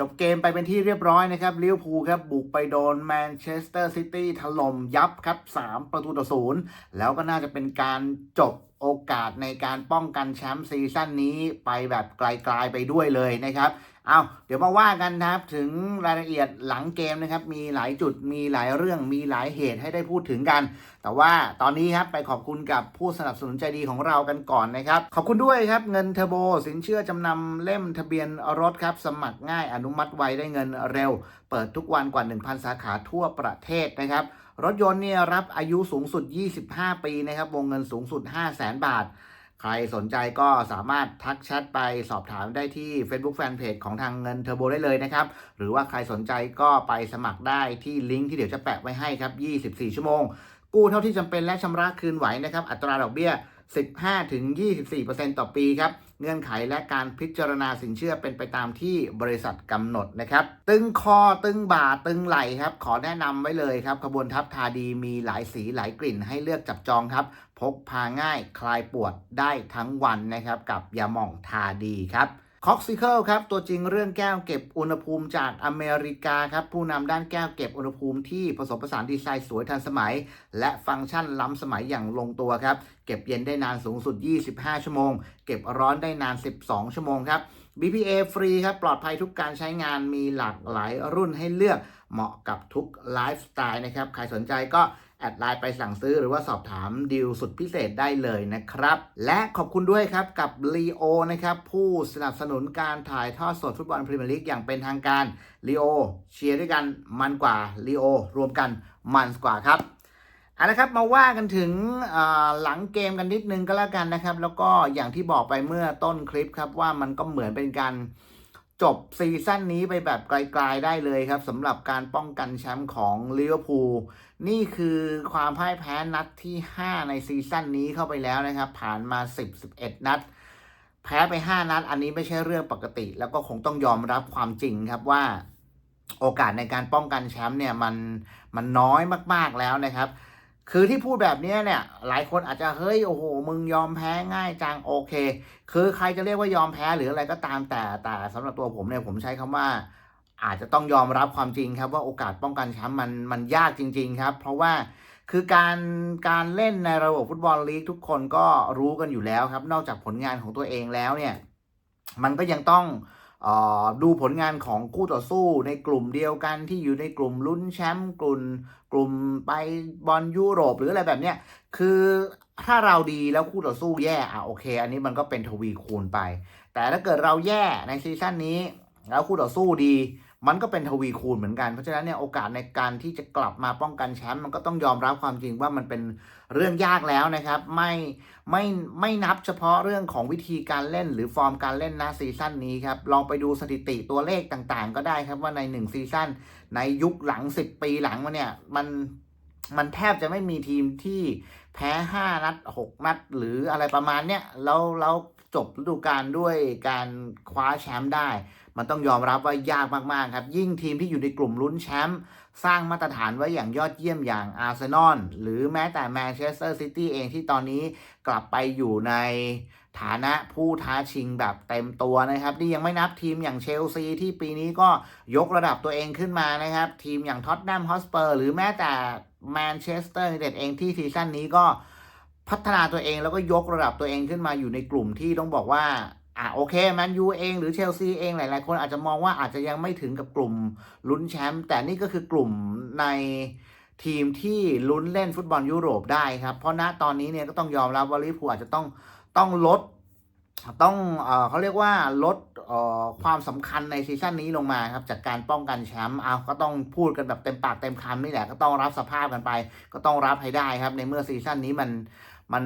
จบเกมไปเป็นที่เรียบร้อยนะครับลิเวอร์พูลครับบุกไปโดนแมนเชสเตอร์ซิตี้ถล่มยับครับ 3 ประตูต่อศูนย์แล้วก็น่าจะเป็นการจบโอกาสในการป้องกันแชมป์ซีซั่นนี้ไปแบบไกลๆไปด้วยเลยนะครับ เอาเดี๋ยวมาว่ากันนะครับถึงรายละเอียดหลังเกมนะครับ มีหลายจุดมีหลายเรื่องมีหลายเหตุให้ได้พูดถึงกัน แต่ว่าตอนนี้ครับไปขอบคุณกับผู้สนับสนุนใจดีของเรากันก่อนนะครับ ขอบคุณด้วยครับเงินเทอร์โบสินเชื่อจำนำเล่มทะเบียนรถครับ สมัครง่ายอนุมัติไวได้เงินเร็ว เปิดทุกวันกว่า 1,000 สาขาทั่วประเทศนะครับ รถยนต์เนี่ยรับอายุสูงสุด 25 ปีนะครับวงเงินสูงสุด 500,000 บาท ใครสนใจก็สามารถทักแชทไปสอบถามได้ที่ Facebook Fanpage ของทางเงินเทอร์โบได้เลยนะครับ หรือว่าใครสนใจก็ไปสมัครได้ที่ลิงก์ที่เดี๋ยวจะแปะไว้ให้ครับ 24 ชั่วโมง กู้เท่าที่จำเป็นและชำระคืนไหวนะครับ อัตราดอกเบี้ย 15-24%ต่อปีครับ เงื่อนไขและการพิจารณาสินเชื่อเป็นไปตามที่บริษัทกำหนดนะครับ ตึงคอตึงบ่าตึงไหลครับ ขอแนะนำไว้เลยครับขบวนทัพทาดีมีหลายสีหลายกลิ่นให้เลือกจับจองครับ พกพาง่ายคลายปวดได้ทั้งวันนะครับ กับยาหม่องทาดีครับ คอกซิเคิลครับ ตัวจริงเรื่องแก้วเก็บอุณหภูมิจากอเมริกาครับ ผู้นำด้านแก้วเก็บอุณหภูมิที่ผสมผสานดีไซน์สวยทันสมัย และฟังก์ชันล้ำสมัยอย่างลงตัวครับ เก็บเย็นได้นานสูงสุด 25 ชั่วโมง เก็บร้อนได้นาน 12 ชั่วโมงครับ BPA ฟรีครับ ปลอดภัยทุกการใช้งานมีหลากหลายรุ่นให้เลือกเหมาะกับทุกไลฟ์สไตล์นะครับ ใครสนใจก็ แอดไลน์ไปสั่งซื้อหรือว่าสอบถามดีลสุดพิเศษได้เลยนะครับ และขอบคุณด้วยครับกับ l ีโอนะครับ ผู้สนับสนุนการถ่ายทอดสดฟุตบอลพรีเมียร์ลีกอย่างเป็นทางการ l ีโอเชียร์ด้วยกันมันกว่า l ีโอรวมกันมันกว่าครับเอาละครับมาว่ากันถึงหลังเกมกันนิดนึงก็แล้วกันนะครับ แล้วก็อย่างที่บอกไปเมื่อต้นคลิปครับว่ามันก็เหมือนเป็นการ จบซีซั่นนี้ไปแบบไกลๆได้เลยครับสำหรับการป้องกันแชมป์ของลิเวอร์พูลนี่คือความพ่ายแพ้นัดที่ 5 ในซีซั่นนี้เข้าไปแล้วนะครับ ผ่านมา 10 11 นัด แพ้ไป 5 นัด อันนี้ไม่ใช่เรื่องปกติ แล้วก็คงต้องยอมรับความจริงครับว่า โอกาสในการป้องกันแชมป์เนี่ยมันมันน้อยมากๆแล้วนะครับ คือที่พูดแบบนี้เนี่ย หลายคนอาจจะเฮ้ยโอ้โหมึงยอมแพ้ง่ายจังโอเค คือใครจะเรียกว่ายอมแพ้หรืออะไรก็ตามแต่แต่สำหรับตัวผมเนี่ยผมใช้คำว่า อาจจะต้องยอมรับความจริงครับว่าโอกาสป้องกันแชมป์มันมันยากจริง ๆ ครับ เพราะว่าคือการการเล่นในระบบฟุตบอลลีกทุกคนก็รู้กันอยู่แล้วครับ นอกจากผลงานของตัวเองแล้วเนี่ย มันก็ยังต้อง ดูผลงานของคู่ต่อสู้ในกลุ่มเดียวกันที่อยู่ในกลุ่มลุ้นแชมป์กลุ่มกลุ่มไปบอลยุโรปหรืออะไรแบบเนี้ยคือถ้าเราดีแล้วคู่ต่อสู้แย่อะโอเค อันนี้มันก็เป็นทวีคูณไป แต่ถ้าเกิดเราแย่ในซีซั่นนี้ แล้วคู่ต่อสู้ดี มันก็เป็นทวีคูณเหมือนกัน เพราะฉะนั้นเนี่ยโอกาสในการที่จะกลับมาป้องกันแชมป์มันก็ต้องยอมรับความจริงว่ามันเป็นเรื่องยากแล้วนะครับ ไม่ไม่ไม่นับเฉพาะเรื่องของวิธีการเล่นหรือฟอร์มการเล่นนะซีซั่นนี้ครับ ลองไปดูสถิติตัวเลขต่างๆ ก็ได้ครับว่าใน 1 ซีซั่นในยุคหลัง 10 ปีหลังมาเนี่ยมันมันแทบจะไม่มีทีมที่แพ้ 5 นัด 6 นัด หรืออะไรประมาณเนี้ยแล้วแล้วจบฤดูกาลด้วยการคว้าแชมป์ได้ มันต้องยอมรับว่ายากมากๆครับ ยิ่งทีมที่อยู่ในกลุ่มลุ้นแชมป์สร้างมาตรฐานไว้อย่างยอดเยี่ยมอย่างอาร์เซนอลหรือแม้แต่แมนเชสเตอร์ซิตี้เองที่ตอนนี้กลับไปอยู่ในฐานะผู้ท้าชิงแบบเต็มตัวนะครับ นี่ยังไม่นับทีมอย่างเชลซีที่ปีนี้ก็ยกระดับตัวเองขึ้นมานะครับ ทีมอย่างท็อตแนมฮอสเปอร์หรือแม้แต่แมนเชสเตอร์ยูไนเต็ดเองที่ซีซั่นนี้ก็พัฒนาตัวเองแล้วก็ยกระดับตัวเองขึ้นมาอยู่ในกลุ่มที่ต้องบอกว่า อะโอเคแมนยูเองหรือเชลซีเองหลาย ๆ คนอาจจะมองว่าอาจจะยังไม่ถึงกับกลุ่มลุ้นแชมป์แต่นี่ก็คือกลุ่มในทีมที่ลุ้นเล่นฟุตบอลยุโรปได้ครับ เพราะณตอนนี้เนี่ยก็ต้องยอมรับว่าลิเวอร์พูลอาจจะต้องต้องลด ต้องเออเขาเรียกว่าลด ความสำคัญในซีซั่นนี้ลงมาครับจากการป้องกันแชมป์เอาก็ต้องพูดกันแบบเต็มปากเต็มคำนี่แหละก็ต้องรับสภาพกันไป ก็ต้องรับให้ได้ครับ ในเมื่อซีซั่นนี้มันมัน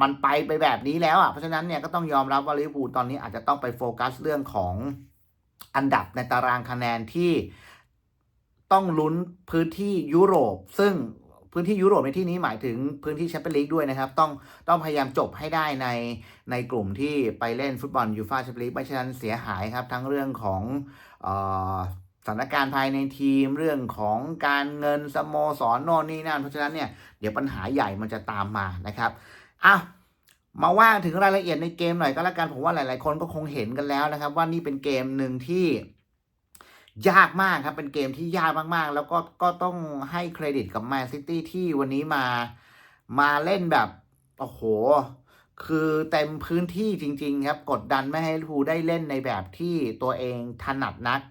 มันไปไปแบบนี้แล้วอะเพราะฉะนั้นเนี่ยก็ต้องยอมรับว่าลิเวอร์พูลตอนนี้อาจจะต้องไปโฟกัสเรื่องของอันดับในตารางคะแนนที่ต้องลุ้นพื้นที่ยุโรป ซึ่ง พื้นที่ยุโรปในที่นี้หมายถึงพื้นที่แชมเปี้ยนลีกด้วยนะครับ ต้องต้องพยายามจบให้ได้ในในกลุ่มที่ไปเล่นฟุตบอลยูฟ่าแชมเปี้ยนลีกไม่ฉะนั้นเสียหายครับ ทั้งเรื่องของออสถานการณ์ภายในทีมเรื่องของการเงินสโมสรโน่นนี่นั่นเพราะฉะนั้นเนี่ยเดี๋ยวปัญหาใหญ่มันจะตามมานะครับอะมาว่าถึงรายละเอียดในเกมหน่อยก็แล้วกันผมว่าหลาย ๆ คนก็คงเห็นกันแล้วนะครับ ว่านี่เป็นเกมหนึ่งที่ ยากมากครับ เป็นเกมที่ยากมากๆ แล้วก็ก็ต้องให้เครดิตกับแมนซิตี้ที่วันนี้มามาเล่นแบบ โอ้โห คือเต็มพื้นที่จริง ๆ ครับ กดดันไม่ให้ลิเวอร์พูลได้เล่นในแบบที่ตัวเองถนัดนัก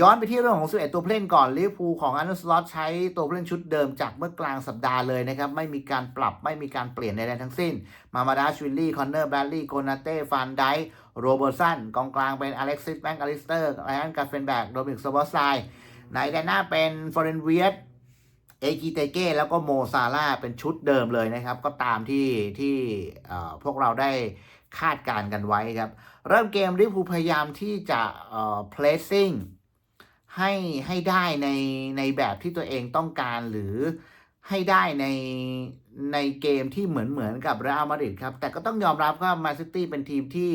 ย้อนไปที่เรื่องของ 11 ตัวผู้เล่นก่อนลิเวอร์พูลของอันเดอร์สลอตใช้ตัวผู้เล่นชุดเดิมจากเมื่อกลางสัปดาห์เลยนะครับ ไม่มีการปรับไม่มีการเปลี่ยนใดๆทั้งสิ้น มามาดาชวิลลี่ คอนเนอร์แบรดลีย์โกนาเต้ ฟานได โรเบอร์สันกองกลางเป็นอเล็กซิสแบงก์อลิสเตอร์ไลอันกาเฟนแบกโดมิกสวอสไซในแดนหน้าเป็นฟอเรนเวียตเอกิเตเก้แล้วก็โมซาร่าเป็นชุดเดิมเลยนะครับ ก็ตามที่ที่พวกเราได้คาดการณ์กันไว้ครับ เริ่มเกมลิเวอร์พูลพยายามที่จะเอ่อ placing ให้ให้ได้ในในแบบที่ตัวเองต้องการหรือให้ได้ในในเกมที่เหมือนเหมือนกับเรอัลมาดริดครับ แต่ก็ต้องยอมรับว่ามาซิตี้เป็นทีมที่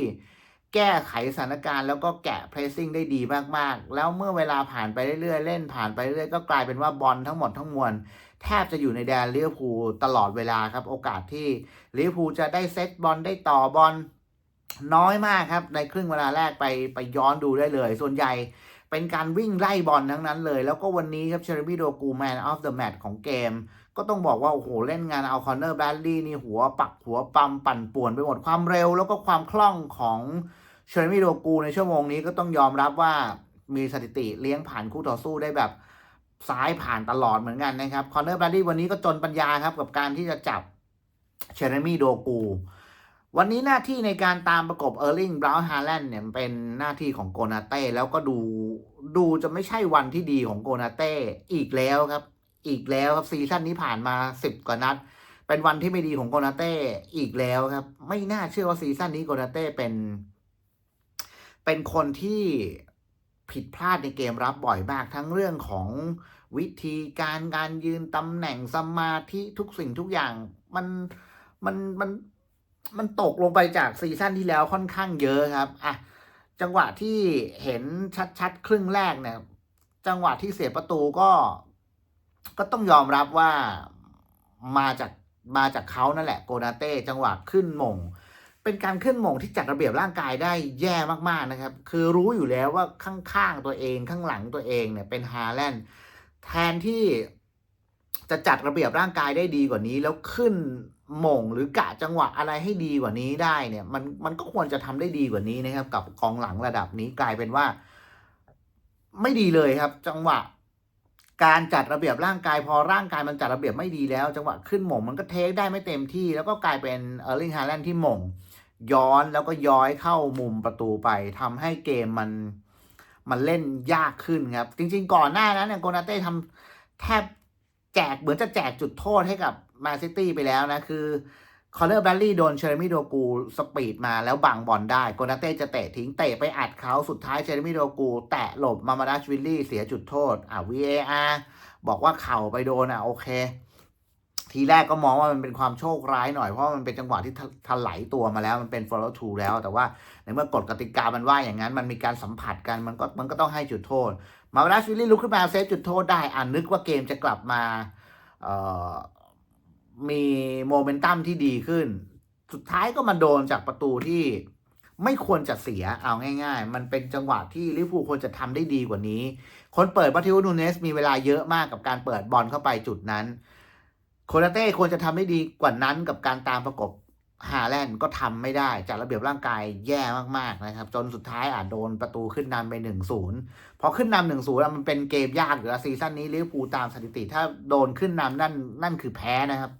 แก้ไขสถานการณ์แล้วก็แกะเพรสซิ่งได้ดีมากๆ แล้วเมื่อเวลาผ่านไปเรื่อยๆ เล่นผ่านไปเรื่อยๆ ก็กลายเป็นว่าบอลทั้งหมดทั้งมวลแทบจะอยู่ในแดนลิเวอร์พูลตลอดเวลาครับ โอกาสที่ลิเวอร์พูลจะได้เซตบอลได้ต่อบอลน้อยมากครับ ในครึ่งเวลาแรกไปไปย้อนดูได้เลย ส่วนใหญ่เป็นการวิ่งไล่บอลทั้งนั้นเลย แล้วก็วันนี้ครับเชอร์บี้โดกูแมนออฟเดอะแมตของเกม ก็ต้องบอกว่า โอ้โห เล่นงานเอาคอนเนอร์แบดลี่นี่หัวปักหัวปั๊มปั่นป่วนไปหมดความเร็วแล้วก็ความคล่องของ เชอร์บี้โดกูในชั่วโมงนี้ก็ต้องยอมรับว่ามีสถิติเลี้ยงผ่านคู่ต่อสู้ได้แบบซ้ายผ่านตลอดเหมือนกันนะครับคอนเนอร์แบดลี่วันนี้ก็จนปัญญาครับกับการที่จะจับเชอร์มี่โดกูวันนี้หน้าที่ในการตามประกบเออร์ลิงบราวน์ฮาแลนด์เนี่ยเป็นหน้าที่ของโกนาเต้แล้วก็ดูดูจะไม่ใช่วันที่ดีของโกนาเต้อีกแล้วครับ อีกแล้วครับซีซั่นนี้ผ่านมาสิบกว่านัด เป็นวันที่ไม่ดีของโกนาเต้อีกแล้วครับ ไม่น่าเชื่อว่าซีซั่นนี้โกนาเต้เป็น เป็นคนที่ผิดพลาดในเกมรับบ่อยมากทั้งเรื่องของวิธีการการยืนตำแหน่งสมาธิทุกสิ่งทุกอย่างมันมันมันมันตกลงไปจากซีซั่นที่แล้วค่อนข้างเยอะครับอะจังหวะที่เห็นชัดๆ ครึ่งแรกเนี่ย จังหวะที่เสียประตูก็ ก็ต้องยอมรับว่ามาจากมาจากเขานั่นแหละโกนาเต้จังหวะขึ้นม่ง เป็นการขึ้นหม่งที่จัดระเบียบร่างกายได้แย่มากๆนะครับ คือรู้อยู่แล้วว่าข้างๆตัวเองข้างหลังตัวเองเนี่ยเป็นฮาแลนด์แทนที่จะจัดระเบียบร่างกายได้ดีกว่านี้ แล้วขึ้นหม่งหรือกะจังหวะอะไรให้ดีกว่านี้ได้เนี่ย มันมันก็ควรจะทำได้ดีกว่านี้นะครับ กับกองหลังระดับนี้กลายเป็นว่า ไม่ดีเลยครับ จังหวะ การจัดระเบียบร่างกาย พอร่างกายมันจัดระเบียบไม่ดีแล้ว จังหวะขึ้นหม่งมันก็เทคได้ไม่เต็มที่ แล้วก็กลายเป็นเออร์ลิงฮาแลนด์ที่หม่ง ย้อนแล้วก็ย้อยเข้ามุมประตูไปทำให้เกมมันมันเล่นยากขึ้นครับ จริง ๆ ก่อนหน้านั้นเนี่ยโกนาเต้ทำแทบแจกเหมือนจะแจกจุดโทษให้กับแมนซิตี้ไปแล้วนะ คือคอร์เนอร์แบลลี่โดนเชอร์มี่โดกูสปีดมาแล้วบังบอลได้โกนาเต้จะเตะทิ้งเตะไปอัดเขาสุดท้ายเชอร์มี่โดกู แตะหลบมามาดาชวิลลี่เสียจุดโทษ อะ VAR บอกว่าเข่าไปโดนอะ โอเค ทีแรกก็มองว่ามันเป็นความโชคร้ายหน่อย เพราะมันเป็นจังหวะที่ถลายตัวมาแล้วมันเป็น follow through แล้ว แต่ว่าในเมื่อกฎกติกามันว่าอย่างนั้นมันมีการสัมผัสกันมันก็มันก็ต้องให้จุดโทษ มาราชวิลลี่ลุกขึ้นมาเซฟจุดโทษได้อ่านนึกว่าเกมจะกลับมามีโมเมนตัมที่ดีขึ้น สุดท้ายก็มาโดนจากประตูที่ไม่ควรจะเสียเอาง่าย ๆ มันเป็นจังหวะที่ลิเวอร์พูลควรจะทำได้ดีกว่านี้ คนเปิดบัตติวนูเนสมีเวลาเยอะมากกับการเปิดบอลเข้าไปจุดนั้น โคนาเต้ควรจะทำได้ดีกว่านั้นกับการตามประกบฮาแลนด์ก็ทำไม่ได้จัดระเบียบร่างกายแย่มากๆนะครับ จนสุดท้ายอาจโดนประตูขึ้นนำไปหนึ่งศูนย์พอขึ้นนำหนึ่งศูนย์มันเป็นเกมยากอยู่แล้วซีซั่นนี้ลิเวอร์พูลตามสถิติ ถ้าโดนขึ้นนำนั่นนั่นคือแพ้นะครับ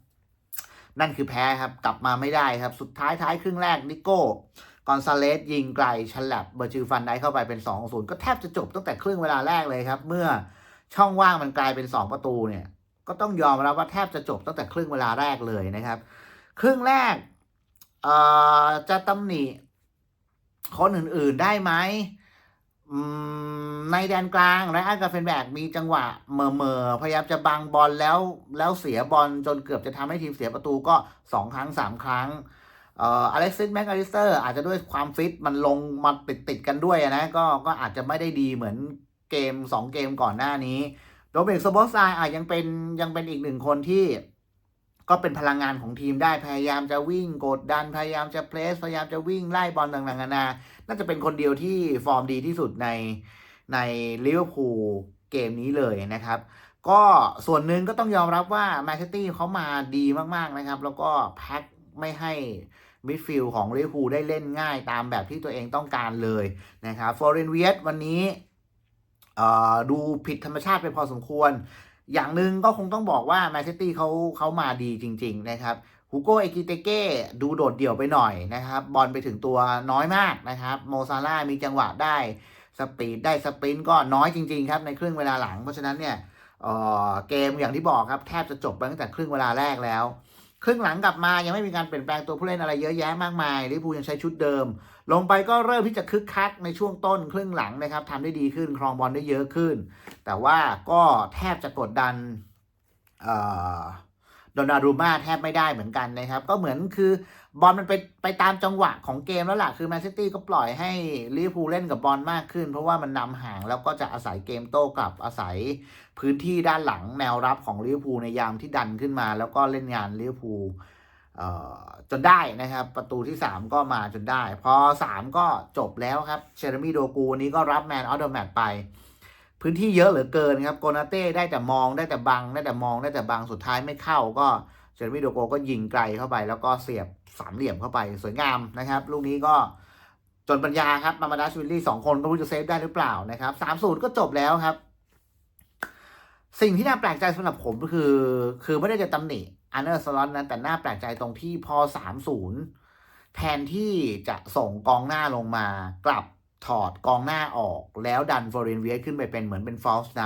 นั่นคือแพ้ครับกลับมาไม่ได้ครับ สุดท้ายท้ายครึ่งแรกนิโก้กอนซาเลสยิงไกลฉลับเบอร์จิฟันได้เข้าไปเป็น2อศูนย์ก็แทบจะจบตั้งแต่ครึ่งเวลาแรกเลยครับ เมื่อช่องว่างมันกลายเป็น 2 ประตูเนี่ย ก็ต้องยอมรับว่าแทบจะจบตั้งแต่ครึ่งเวลาแรกเลยนะครับ ครึ่งแรกจะตำหนิคนอื่นๆได้ไหมในแดนกลางและอันกาเฟนแบกมีจังหวะเมอเมอพยายามจะบังบอลแล้วแล้วเสียบอลจนเกือบจะทำให้ทีมเสียประตูก็สองครั้งสามครั้งเอ่ออเล็กซิสแม็กอลิสเตอร์อาจจะด้วยความฟิตมันลงมาติดติดกันด้วยนะ ก็ก็อาจจะไม่ได้ดีเหมือนเกมสองเกมก่อนหน้านี้ โดเมกสโบสไซอาจยังเป็นยังเป็นอีกหนึ่งคนที่ ก็เป็นพลังงานของทีมได้พยายามจะวิ่งกดดันพยายามจะเพลสพยายามจะวิ่งไล่บอลต่างๆนานา น่าจะเป็นคนเดียวที่ฟอร์มดีที่สุดในในลิเวอร์พูลเกมนี้เลยนะครับ ก็ส่วนหนึ่งก็ต้องยอมรับว่าแมนเชสเตอร์เขามาดีมากๆนะครับ แล้วก็แพ็คไม่ให้มิดฟิลด์ของลิเวอร์พูลได้เล่นง่ายตามแบบที่ตัวเองต้องการเลยนะครับฟอร์เรนเวียสวันนี้ ดูผิดธรรมชาติไปพอสมควร อย่างหนึ่งก็คงต้องบอกว่าแมนเชสเตอร์เขาเขามาดีจริง ๆ นะครับฮูโกเอกิเตเก้ดูโดดเดี่ยวไปหน่อยนะครับบอลไปถึงตัวน้อยมากนะครับโมซาร่ามีจังหวะได้สปีดได้สปรินต์ก็น้อยจริง ๆ ครับในครึ่งเวลาหลัง เพราะฉะนั้นเนี่ยเเกมอย่างที่บอกครับแทบจะจบไปตั้งแต่ครึ่งเวลาแรกแล้ว ครึ่งหลังกลับมายังไม่มีการเปลี่ยนแปลงตัวผู้เล่นอะไรเยอะแยะมากมายลิเวอร์พูลยังใช้ชุดเดิม ลงไปก็เริ่มที่จะคึกคักในช่วงต้นครึ่งหลังนะครับทำได้ดีขึ้นครองบอลได้เยอะขึ้น แต่ว่าก็แทบจะกดดันเอ่อ โดนารูมาแทบไม่ได้เหมือนกันนะครับ ก็เหมือนคือบอลมันไปไปตามจังหวะของเกมแล้วล่ะ คือแมนซิตี้ก็ปล่อยให้ลิเวอร์พูลเล่นกับบอลมากขึ้น เพราะว่ามันนำห่างแล้วก็จะอาศัยเกมโต้กลับอาศัยพื้นที่ด้านหลังแนวรับของลิเวอร์พูลในยามที่ดันขึ้นมา แล้วก็เล่นงานลิเวอร์พูลจนได้นะครับ ประตูที่ 3 ก็มาจนได้ พอ 3 ก็จบแล้วครับเชอร์มี่โดกูนี้ก็รับแมนออเดอะแมตไป พื้นที่เยอะเหลือเกินครับโกนาเต้ได้แต่มองได้แต่บังได้แต่มองได้แต่บังสุดท้ายไม่เข้าก็เชอร์มีโดโกก็ยิงไกลเข้าไป แล้วก็เสียบสามเหลี่ยมเข้าไปสวยงามนะครับลูกนี้ก็จนปัญญาครับมามาดาชวิลลี่สองคนก็รู้จะเซฟได้หรือเปล่านะครับสามศูนย์ก็จบแล้วครับ สิ่งที่น่าแปลกใจสำหรับผมก็คือ คือไม่ได้จะตำหนิอันเดอร์สล็อตนะแต่น่าแปลกใจตรงที่พอสามศูนย์แทนที่จะส่งกองหน้าลงมากลับ ถอดกองหน้าออก แล้วดันฟอร์เรนเวียขึ้นไปเป็นเหมือนเป็นฟอลส์ไน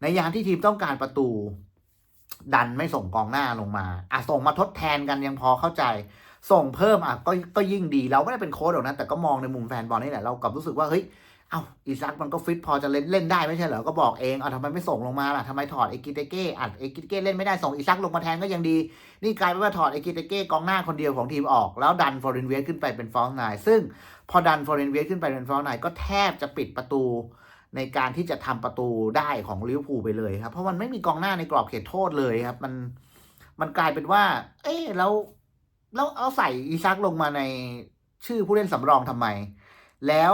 ในยามที่ทีมต้องการประตู ดันไม่ส่งกองหน้าลงมาอะส่งมาทดแทนกันยังพอเข้าใจ ส่งเพิ่มอะก็ก็ยิ่งดีเราไม่ได้เป็นโค้ดหรอกนะแต่ก็มองในมุมแฟนบอลนี่แหละเรากลับรู้สึกว่าเฮ้ย เอ้าอีซักมันก็ฟิตพอจะเล่นเล่นได้ไม่ใช่เหรอ ก็บอกเองเอาทำไมไม่ส่งลงมาล่ะทำไมถอดเอกิเตเก้อัดเอกิเตเก้เล่นไม่ได้ส่งอีซักลงมาแทนก็ยังดี นี่กลายเป็นว่าถอดเอกิเตเก้กองหน้าคนเดียวของทีมออก แล้วดันฟอร์เรนเวียขึ้นไปเป็นฟอลส์ไนซึ่งพอดันฟอร์เรนเวียขึ้นไปเป็นฟอลส์ไนก็แทบจะปิดประตูในการที่จะทำประตูได้ของลิเวอร์พูลไปเลยครับ เพราะมันไม่มีกองหน้าในกรอบเขตโทษเลยครับ มันมันกลายเป็นว่า เอ๊ะแล้วแล้วเอาใส่อีซักลงมาในชื่อผู้เล่นสำรองทำไม แล้ว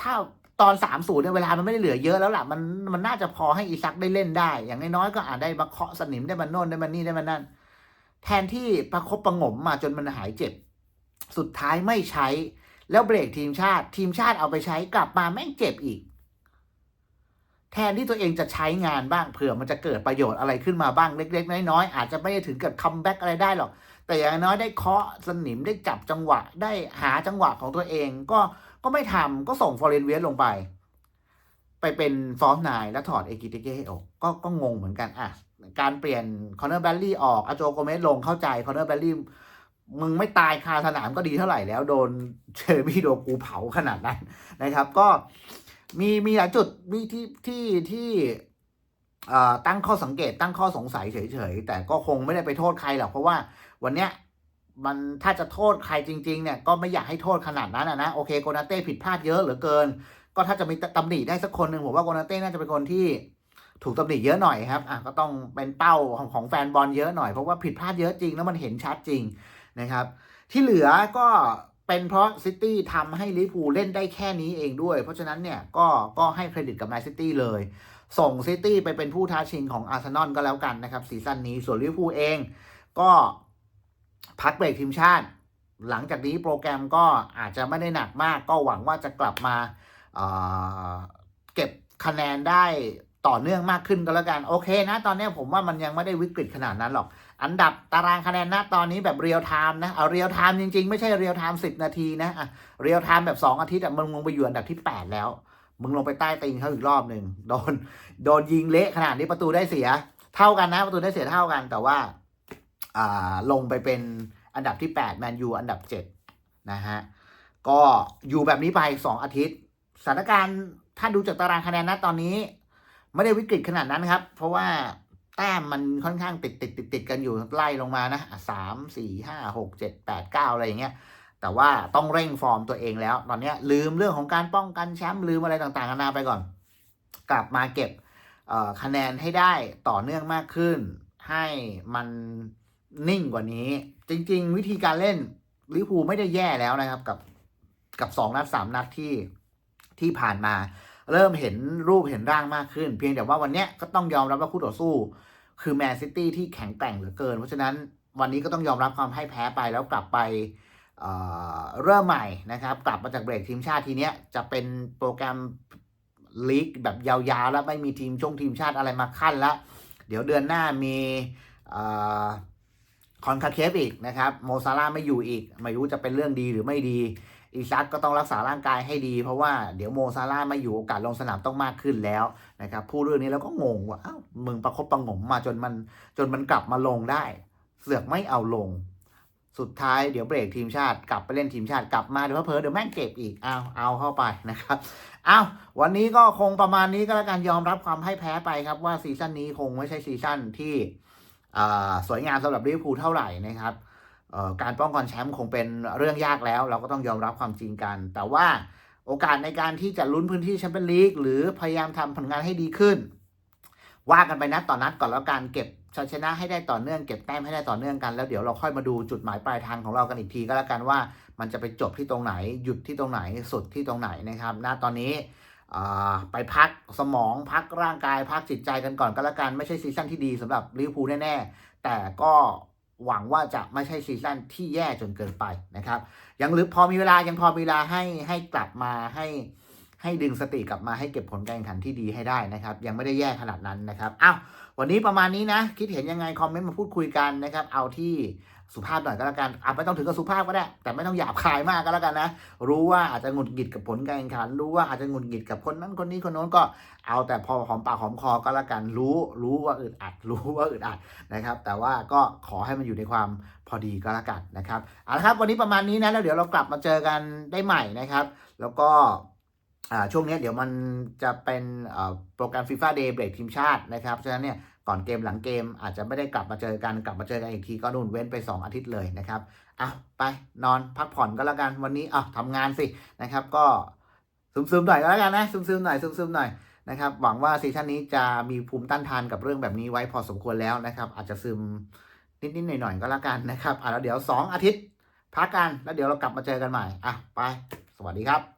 ถ้าตอนสามศูนย์เนี่ยเวลามันไม่ได้เหลือเยอะแล้วล่ะมันมันน่าจะพอให้อีซักได้เล่นได้ อย่างน้อยๆก็อาจได้มาเคาะสนิมได้มาโน่นได้มานี่ได้มานั่นแทนที่ประคบประงมมาจนมันหายเจ็บ สุดท้ายไม่ใช้ แล้วเบรกทีมชาติ ทีมชาติเอาไปใช้กลับมาแม่งเจ็บอีก แทนที่ตัวเองจะใช้งานบ้างเผื่อมันจะเกิดประโยชน์อะไรขึ้นมาบ้างเล็ก ๆ น้อยๆอาจจะไม่ได้ถึงกับคัมแบ็กอะไรได้หรอกแต่อย่างน้อยได้เคาะสนิมได้จับจังหวะได้หาจังหวะของตัวเองก็ ก็ไม่ทำก็ส่งฟอร์เรนเวียสลงไป ไปเป็นฟอร์ไนแล้วถอดเอกิติเก้ออกก็ก็งงเหมือนกันอะการเปลี่ยนคอนเนอร์แบลลี่ออกอาโจโกเมสลงเข้าใจคอนเนอร์แบลลี่มึงไม่ตายคาสนามก็ดีเท่าไหร่แล้ว โดนเชอร์มี่โดกูเผาขนาดนั้นนะครับ ก็มีมีหลายจุดมีที่ที่ที่ตั้งข้อสังเกตตั้งข้อสงสัยเฉยๆ แต่ก็คงไม่ได้ไปโทษใครหรอกเพราะว่าวันเนี้ย มันถ้าจะโทษใครจริง ๆ เนี่ย ก็ไม่อยากให้โทษขนาดนั้นอะนะโอเคโกนาเต้ผิดพลาดเยอะเหลือเกิน ก็ถ้าจะมีตำหนิได้สักคนหนึ่งผมว่าโกนาเต้น่าจะเป็นคนที่ถูกตำหนิเยอะหน่อยครับอะก็ต้องเป็นเป้าของของแฟนบอลเยอะหน่อยเพราะว่าผิดพลาดเยอะจริงแล้วมันเห็นชัดจริงนะครับ ที่เหลือก็เป็นเพราะซิตี้ทำให้ลิเวอร์พูลเล่นได้แค่นี้เองด้วย เพราะฉะนั้นเนี่ยก็ก็ให้เครดิตกับแมนซิตี้เลย ส่งซิตี้ไปเป็นผู้ท้าชิงของอาร์เซนอลก็แล้วกันนะครับซีซั่นนี้ส่วนลิเวอร์พูลเองก็ พักเบรกทีมชาติ หลังจากนี้โปรแกรมก็อาจจะไม่ได้หนักมาก ก็หวังว่าจะกลับมาเเก็บคะแนนได้ต่อเนื่องมากขึ้นก็แล้วกัน โอเคนะตอนนี้ผมว่ามันยังไม่ได้วิกฤตขนาดนั้นหรอก อันดับตารางคะแนนนะตอนนี้แบบเรียลไทม์นะเอาเรียลไทม์จริงๆ ไม่ใช่เรียลไทม์สิบนาทีนะอะเรียลไทม์แบบ2อาทิตย์มึงลงไปอยู่อันดับที่8แล้ว มึงลงไปใต้ตีนเขาอีกรอบหนึ่งโดนโดนยิงเละขนาดนี้ประตูได้เสีย เท่ากันนะ ประตูได้เสียเท่ากันแต่ว่า ลงไปเป็นอันดับที่ 8 แมนยูอันดับ 7 นะฮะ ก็อยู่แบบนี้ไป 2 อาทิตย์สถานการณ์ถ้าดูจากตารางคะแนนนะตอนนี้ ไม่ได้วิกฤตขนาดนั้นครับ เพราะว่าแต้มมันค่อนข้างติดติดติดติดกันอยู่ไล่ลงมานะสามสี่ห้าหกเจ็ดแปดเก้าอะไรอย่างเงี้ยแต่ว่าต้องเร่งฟอร์มตัวเองแล้ว ตอนเนี้ยลืมเรื่องของการป้องกันแชมป์ลืมอะไรต่างๆนานาไปก่อน กลับมาเก็บคะแนนให้ได้ต่อเนื่องมากขึ้น ให้มัน นิ่งกว่านี้ จริง ๆ วิธีการเล่นลิเวอร์พูลไม่ได้แย่แล้วนะครับ กับกับสองนัดสามนัดที่ที่ผ่านมา เริ่มเห็นรูปเห็นร่างมากขึ้น เพียงแต่ว่าวันนี้ก็ต้องยอมรับว่าคู่ต่อสู้ คือแมนซิตี้ที่แข็งแกร่งเหลือเกิน เพราะฉะนั้นวันนี้ก็ต้องยอมรับความให้แพ้ไปแล้วกลับไปเเริ่มใหม่นะครับ กลับมาจากเบรกทีมชาติทีเนี้ยจะเป็นโปรแกรมลีกแบบยาวๆ แล้วไม่มีทีมช่งทีมชาติอะไรมาขั้นแล้ว เดี๋ยวเดือนหน้ามี คอนคาเคฟอีกนะครับโมซาร่าไม่อยู่อีก ไม่รู้จะเป็นเรื่องดีหรือไม่ดีอีซักก็ต้องรักษาร่างกายให้ดี เพราะว่าเดี๋ยวโมซาร่าไม่อยู่โอกาสลงสนามต้องมากขึ้นแล้วนะครับพูดเรื่องนี้แล้วก็งงว่าอ้าวมึงประคบประงมมาจนมันจนมันกลับมาลงได้ เสือกไม่เอาลง สุดท้ายเดี๋ยวเบรกทีมชาติกลับไปเล่นทีมชาติกลับมาเดี๋ยวเพิ่เดี๋ยวแม่งเก็บอีกเอาเอาเข้าไปนะครับเอาวันนี้ก็คงประมาณนี้ก็แล้วกันยอมรับความให้แพ้ไปครับว่าซีซั่นนี้คงไม่ใช่ซีซั่นที่ สวยงามสำหรับลิเวอร์พูลเท่าไหร่นะครับการป้องกันแชมป์คงเป็นเรื่องยากแล้ว เราก็ต้องยอมรับความจริงกัน แต่ว่าโอกาสในการที่จะลุ้นพื้นที่แชมเปี้ยนลีกหรือพยายามทำผลงานให้ดีขึ้น ว่ากันไปนัดต่อนัดก่อนแล้วการเก็บชัยชนะให้ได้ต่อเนื่องเก็บแต้มให้ได้ต่อเนื่องกันแล้วเดี๋ยวเราค่อยมาดูจุดหมายปลายทางของเรากันอีกทีก็แล้วกันว่า มันจะไปจบที่ตรงไหน หยุดที่ตรงไหนสุดที่ตรงไหนนะครับณตอนนี้ ไปพักสมองพักร่างกาย พักจิตใจกันก่อนก็แล้วกัน ไม่ใช่ซีซั่นที่ดีสำหรับลิเวอร์พูลแน่ ๆ แต่ก็หวังว่าจะไม่ใช่ซีซั่นที่แย่จนเกินไปนะครับ ยังหรือพอมีเวลายังพอมีเวลาให้ให้กลับมาให้ให้ดึงสติกลับมาให้เก็บผลการแข่งขันที่ดีให้ได้นะครับ ยังไม่ได้แย่ขนาดนั้นนะครับอ้าววันนี้ประมาณนี้นะ คิดเห็นยังไงคอมเมนต์มาพูดคุยกันนะครับ เอาที่ สุภาพหน่อยก็แล้วกันอะไม่ต้องถึงกับสุภาพก็ได้ แต่ไม่ต้องหยาบคายมากก็แล้วกันนะ รู้ว่าอาจจะหงุดหงิดกับผลการแข่งขัน รู้ว่าอาจจะหงุดหงิดกับคนนั้นคนนี้คนโน้นก็เอาแต่พอหอมปากหอมคอก็แล้วกัน รู้รู้ว่าอึดอัด รู้ว่าอึดอัดนะครับ แต่ว่าก็ขอให้มันอยู่ในความพอดีก็แล้วกันนะครับเอาละครับวันนี้ประมาณนี้นะแล้วเดี๋ยวเรากลับมาเจอกันได้ใหม่นะครับ แล้วก็ช่วงนี้เดี๋ยวมันจะเป็นโปรแกรม FIFA Day เบรกทีมชาตินะครับฉะนั้นเนี่ย ก่อนเกมหลังเกมอาจจะไม่ได้กลับมาเจอกันกลับมาเจอกันอีกทีก็นู่นเว้นไป 2 อาทิตย์เลยนะครับอะไปนอนพักผ่อนก็แล้วกันวันนี้อะทำงานสินะครับ ก็ซึมๆหน่อยก็แล้วกันนะซึมๆหน่อยซึมๆหน่อยนะครับ หวังว่าซีซั่นนี้จะมีภูมิต้านทานกับเรื่องแบบนี้ไว้พอสมควรแล้วนะครับ อาจจะซึมนิดๆหน่อยๆก็แล้วกันนะครับอะแล้วเดี๋ยว 2 อาทิตย์พักกันแล้วเดี๋ยวเรากลับมาเจอกันใหม่อะไป สวัสดีครับ